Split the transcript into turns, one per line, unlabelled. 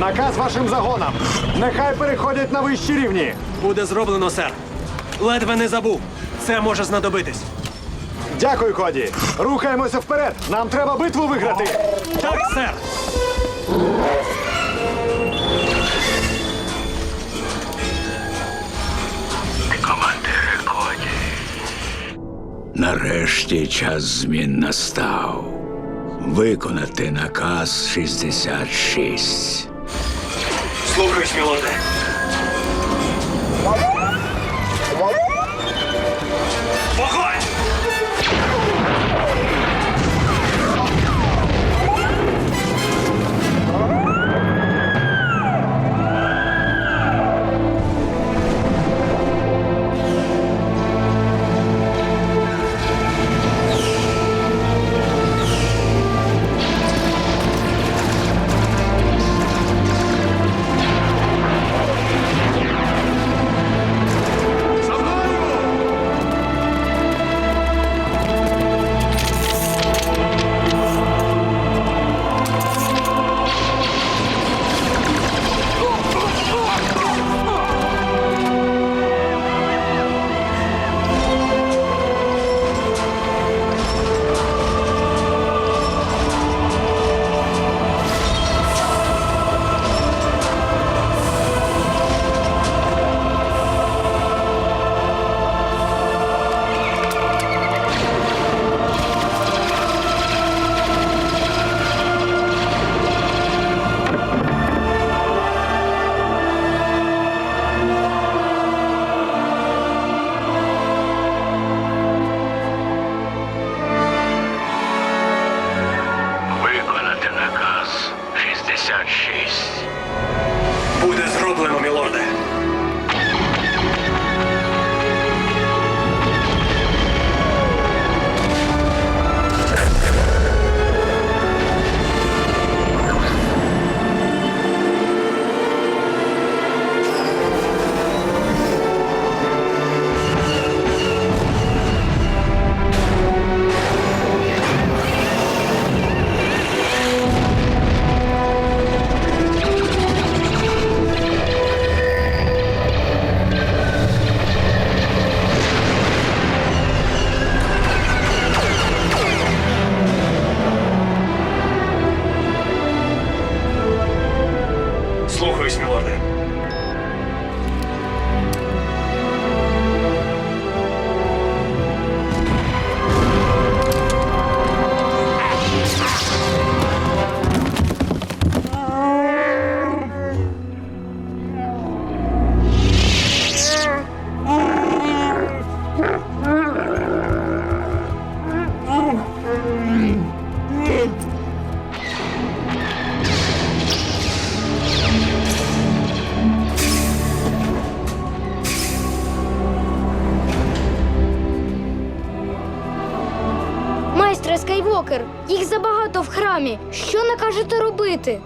Наказ вашим загонам. Нехай переходять на вищі рівні.
Буде зроблено, сер. Ледве не забув. Це може знадобитись.
Дякую, Коді. Рухаємося вперед. Нам треба битву виграти.
Так, сер.
Командире Коді. Нарешті час змін настав. Виконати наказ 66.
Слухаюсь, мілорде.
66.
Буде зроблено, мілорде. Слухаюсь,
Скайвокер, їх забагато в храмі. Що накажете робити?